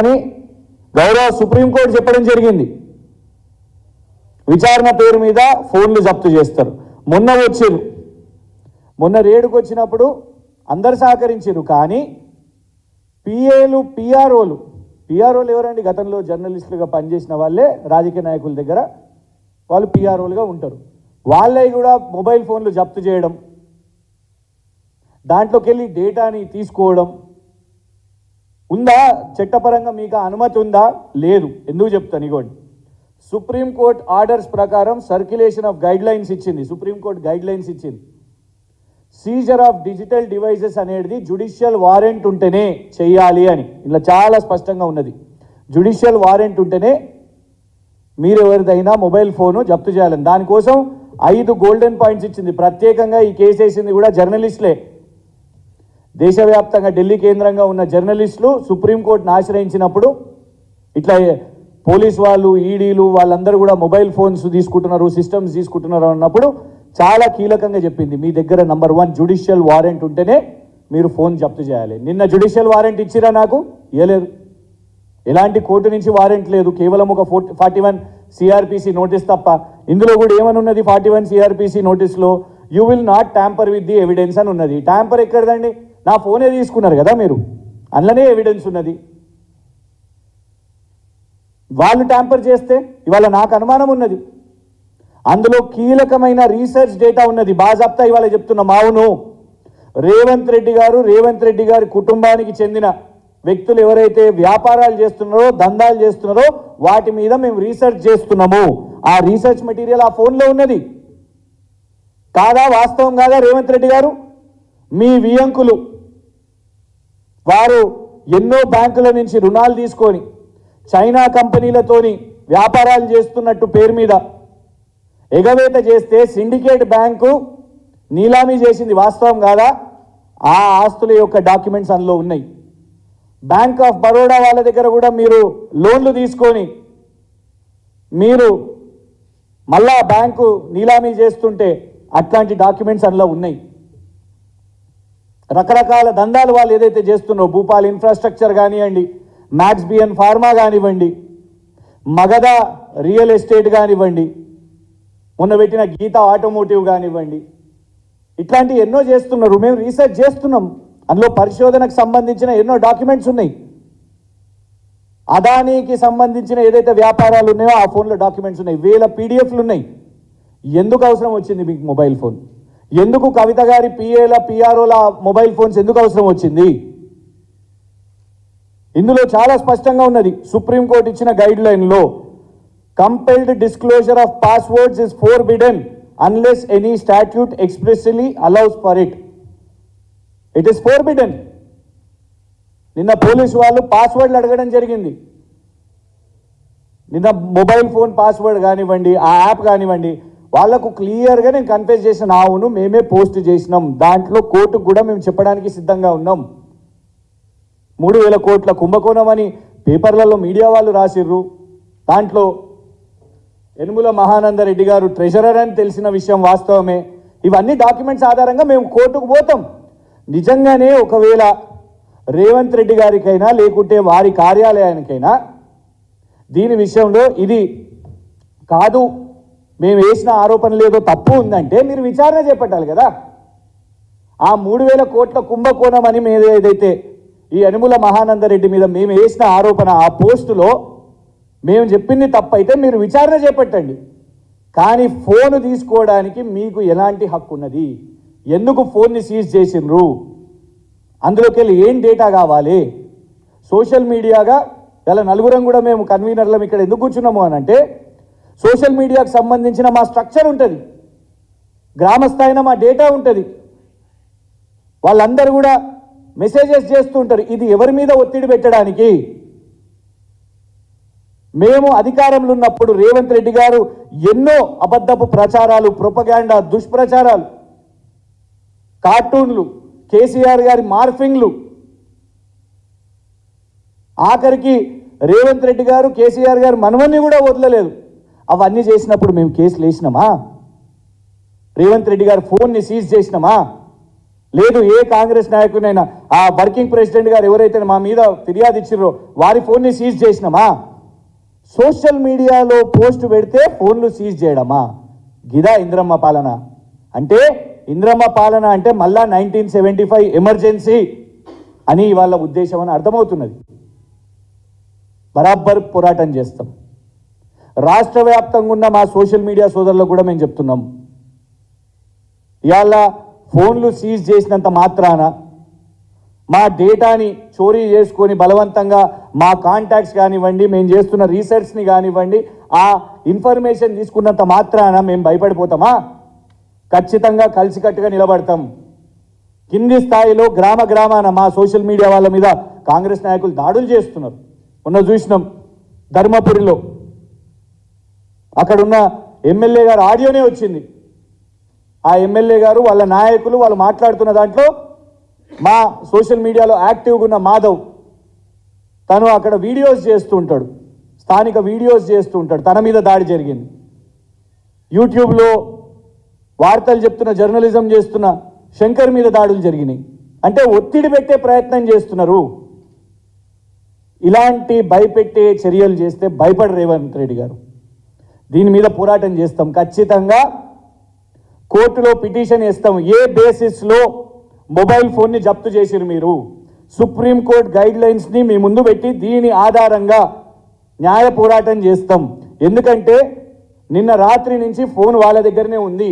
అని గౌరవ సుప్రీంకోర్టు చెప్పడం జరిగింది. విచారణ పేరు మీద ఫోన్లు జప్తు చేస్తారు. మొన్న వచ్చారు. మొన్న రేడుకు వచ్చినప్పుడు అందరు సహకరించారు కానీ పిఏలు పిఆర్ఓలు పిఆర్ఓలు ఎవరండి? గతంలో జర్నలిస్టులుగా పనిచేసిన వాళ్ళే రాజకీయ నాయకుల దగ్గర వాళ్ళు పిఆర్ఓలుగా ఉంటారు. వాళ్ళే కూడా మొబైల్ ఫోన్లు జప్తు చేయడం దాంట్లోకి వెళ్ళి డేటాని తీసుకోవడం ఉందా? చట్టపరంగా మీకు అనుమతి ఉందా? లేదు. ఎందుకు చెప్తాను ఇగోండి సుప్రీంకోర్టు ఆర్డర్స్ ప్రకారం సర్క్యులేషన్ ఆఫ్ గైడ్ లైన్స్ ఇచ్చింది. సుప్రీంకోర్టు గైడ్ లైన్స్ ఇచ్చింది. సీజర్ ఆఫ్ డిజిటల్ డివైసెస్ అనేది జుడిషియల్ వారెంట్ ఉంటేనే చేయాలి అని. ఇలా చాలా స్పష్టంగా ఉన్నది. జుడిషియల్ వారెంట్ ఉంటేనే మీరు ఎవరిదైనా మొబైల్ ఫోను జప్తు చేయాలని. దానికోసం ఐదు గోల్డెన్ పాయింట్స్ ఇచ్చింది. ప్రత్యేకంగా ఈ కేసు వేసింది కూడా జర్నలిస్టులే దేశవ్యాప్తంగా ఢిల్లీ కేంద్రంగా ఉన్న జర్నలిస్టులు సుప్రీంకోర్టును ఆశ్రయించినప్పుడు ఇట్లా పోలీస్ వాళ్ళు ఈడీలు వాళ్ళందరూ కూడా మొబైల్ ఫోన్స్ తీసుకుంటున్నారు సిస్టమ్స్ తీసుకుంటున్నారు అన్నప్పుడు చాలా కీలకంగా చెప్పింది. మీ దగ్గర నంబర్ వన్ జుడిషియల్ వారెంట్ ఉంటేనే మీరు ఫోన్ జప్తు చేయాలి. నిన్న జుడిషియల్ వారెంట్ ఇచ్చిరా నాకు? ఇవ్వలేదు ఎలాంటి కోర్టు నుంచి వారెంట్ లేదు. కేవలం ఒక ఫార్టీ వన్ సిఆర్పిసి నోటీస్ తప్ప. ఇందులో కూడా ఏమనున్నది? Forty one CrPC నోటీస్లో you will not tamper with the evidence అని ఉన్నది ట్యాంపర్ ఎక్కడదండి? నా ఫోనే తీసుకున్నారు కదా మీరు? అందులోనే ఎవిడెన్స్ ఉన్నది. వాళ్ళు ట్యాంపర్ చేస్తే ఇవాళ నాకు అనుమానం ఉన్నది. అందులో కీలకమైన రీసెర్చ్ డేటా ఉన్నది. బాజప్తా ఇవాళ చెప్తున్నాం అవును రేవంత్ రెడ్డి గారు రేవంత్ రెడ్డి గారి కుటుంబానికి చెందిన వ్యక్తులు ఎవరైతే వ్యాపారాలు చేస్తున్నారో దందాలు చేస్తున్నారో వాటి మీద మేము రీసెర్చ్ చేస్తున్నాము. ఆ రీసెర్చ్ మెటీరియల్ ఆ ఫోన్లో ఉన్నది. కాదా? వాస్తవం కాదా? రేవంత్ రెడ్డి గారు? మీ వియంకులు వారు ఎన్నో బ్యాంకుల నుంచి రుణాలు తీసుకొని చైనా కంపెనీలతోని వ్యాపారాలు చేస్తున్నట్టు పేరు మీద ఎగవేత చేస్తే సిండికేట్ బ్యాంకు నీలామీ చేసింది వాస్తవం కాదా? ఆ ఆస్తుల యొక్క డాక్యుమెంట్స్ అందులో ఉన్నాయి. బ్యాంక్ ఆఫ్ బరోడా వాళ్ళ దగ్గర కూడా మీరు లోన్లు తీసుకొని మీరు మళ్ళా బ్యాంకు నీలామీ చేస్తుంటే అట్లాంటి డాక్యుమెంట్స్ అందులో ఉన్నాయి. రకరకాల దందాలు వాళ్ళు ఏదైతే చేస్తున్నారో భూపాల్ ఇన్ఫ్రాస్ట్రక్చర్ కానివ్వండి మ్యాక్స్ బిఎన్ ఫార్మా కానివ్వండి మగధ రియల్ ఎస్టేట్ కానివ్వండి మొన్న పెట్టిన గీత ఆటోమోటివ్ కానివ్వండి ఇట్లాంటివి ఎన్నో చేస్తున్నారు. మేము రీసెర్చ్ చేస్తున్నాం. అందులో పరిశోధనకు సంబంధించిన ఎన్నో డాక్యుమెంట్స్ ఉన్నాయి. అదానీకి సంబంధించిన ఏదైతే వ్యాపారాలు ఉన్నాయో ఆ ఫోన్లో డాక్యుమెంట్స్ ఉన్నాయి. వేల పీడిఎఫ్లు ఉన్నాయి. ఎందుకు అవసరం వచ్చింది మీకు మొబైల్ ఫోన్ ఎందుకు కవిత గారి పిఏల పిఆర్ఓల మొబైల్ ఫోన్స్ ఎందుకు అవసరం వచ్చింది? ఇందులో చాలా స్పష్టంగా ఉన్నది. సుప్రీంకోర్టు ఇచ్చిన గైడ్ లైన్లో compelled disclosure of passwords is forbidden unless any statute expressly allows for it it is forbidden నిన్న పోలీసు వాళ్ళు పాస్వర్డ్లు అడగడం జరిగింది. నిన్న మొబైల్ ఫోన్ పాస్వర్డ్ కానివ్వండి ఆ యాప్ కానివ్వండి వాళ్ళకు క్లియర్గా నేను కన్ఫ్యూజ్ చేసిన అవును మేమే పోస్ట్ చేసినాం. దాంట్లో కోర్టుకు కూడా మేము చెప్పడానికి సిద్ధంగా ఉన్నాం. మూడు వేల కోట్ల కుంభకోణం అని పేపర్లలో మీడియా వాళ్ళు రాసిర్రు. దాంట్లో యనుముల మహానందరెడ్డి గారు ట్రెజరర్ అని తెలిసిన విషయం వాస్తవమే. ఇవన్నీ డాక్యుమెంట్స్ ఆధారంగా మేము కోర్టుకు పోతాం. నిజంగానే ఒకవేళ రేవంత్ రెడ్డి గారికైనా లేకుంటే వారి కార్యాలయానికైనా దీని విషయంలో ఇది కాదు. మేము వేసిన ఆరోపణలు ఏదో తప్పు ఉందంటే మీరు విచారణ చేపట్టాలి కదా. ఆ మూడు వేల కోట్ల కుంభకోణం అని మీద ఏదైతే ఈ యనుముల మహానందరెడ్డి మీద మేము వేసిన ఆరోపణ ఆ పోస్టులో మేము చెప్పింది తప్పైతే మీరు విచారణ చేపట్టండి. కానీ ఫోన్ తీసుకోవడానికి మీకు ఎలాంటి హక్కు ఉన్నది? ఎందుకు ఫోన్ని సీజ్ చేసిండ్రు? అందులోకి వెళ్ళి ఏం డేటా కావాలి? సోషల్ మీడియాగా ఇలా నలుగురం కూడా మేము కన్వీనర్లం ఇక్కడ ఎందుకు కూర్చున్నాము అని అంటే సోషల్ మీడియాకు సంబంధించిన మా స్ట్రక్చర్ ఉంటుంది. గ్రామస్థాయిన మా డేటా ఉంటుంది. వాళ్ళందరూ కూడా మెసేజెస్ చేస్తూ ఉంటారు ఇది ఎవరి మీద ఒత్తిడి పెట్టడానికి? మేము అధికారంలో ఉన్నప్పుడు రేవంత్ రెడ్డి గారు ఎన్నో అబద్ధపు ప్రచారాలు ప్రొపగాండా దుష్ప్రచారాలు కార్టూన్లు కేసీఆర్ గారి మార్ఫింగ్లు. ఆఖరికి రేవంత్ రెడ్డి గారు కేసీఆర్ గారు మనవన్ని కూడా వదలలేదు. అవన్నీ చేసినప్పుడు మేము కేసులు వేసినామా? రేవంత్ రెడ్డి గారు ఫోన్ని సీజ్ చేసినామా? లేదు ఏ కాంగ్రెస్ నాయకునైనా ఆ వర్కింగ్ ప్రెసిడెంట్ గారు ఎవరైతే మా మీద ఫిర్యాదు ఇచ్చిర్రో వారి ఫోన్ని సీజ్ చేసినామా? సోషల్ మీడియాలో పోస్ట్ పెడితే ఫోన్లు సీజ్ చేయడమా? గిదా ఇంద్రమ్మ పాలన. అంటే ఇంద్రమ్మ పాలన అంటే మళ్ళా నైన్టీన్ సెవెంటీ ఫైవ్ ఎమర్జెన్సీ అని వాళ్ళ ఉద్దేశం అని అర్థమవుతున్నది. బరాబర్ పోరాటం చేస్తాం. రాష్ట్ర వ్యాప్తంగా ఉన్న మా సోషల్ మీడియా సోదరులకు కూడా మేము చెప్తున్నాం. ఇవాళ ఫోన్లు సీజ్ చేసినంత మాత్రాన మా డేటాని చోరీ చేసుకొని బలవంతంగా మా కాంటాక్ట్స్ కానివ్వండి మేము చేస్తున్న రీసెర్చ్ని కానివ్వండి ఆ ఇన్ఫర్మేషన్ తీసుకున్నంత మాత్రాన మేము భయపడిపోతామా? ఖచ్చితంగా కలిసికట్టుగా నిలబడతాం. కింది స్థాయిలో గ్రామ గ్రామాన మా సోషల్ మీడియా వాళ్ళ మీద కాంగ్రెస్ నాయకులు దాడులు చేస్తున్నారు. ఉన్న చూసినాం ధర్మపురిలో. అక్కడున్న ఎమ్మెల్యే గారు ఆడియోనే వచ్చింది. ఆ ఎమ్మెల్యే గారు వాళ్ళ నాయకులు వాళ్ళు మాట్లాడుతున్న దాంట్లో మా సోషల్ మీడియాలో యాక్టివ్గా ఉన్న మాధవ్ తను అక్కడ వీడియోస్ చేస్తూ ఉంటాడు. స్థానిక వీడియోస్ చేస్తూ ఉంటాడు. తన మీద దాడి జరిగింది. యూట్యూబ్లో వార్తలు చెప్తున్న జర్నలిజం చేస్తున్న శంకర్ మీద దాడులు జరిగినాయి. అంటే ఒత్తిడి పెట్టే ప్రయత్నం చేస్తున్నారు. ఇలాంటి భయపెట్టే చర్యలు చేస్తే భయపడ రేవంత్ రెడ్డి గారు. దీని మీద పోరాటం చేస్తాం. ఖచ్చితంగా కోర్టులో పిటిషన్ ఇస్తాం ఏ బేసిస్లో మొబైల్ ఫోన్ని జప్తు చేసిరు మీరు? సుప్రీంకోర్టు గైడ్ లైన్స్ని మీ ముందు పెట్టి దీని ఆధారంగా న్యాయ పోరాటం చేస్తాం. ఎందుకంటే నిన్న రాత్రి నుంచి ఫోన్ వాళ్ళ దగ్గరనే ఉంది.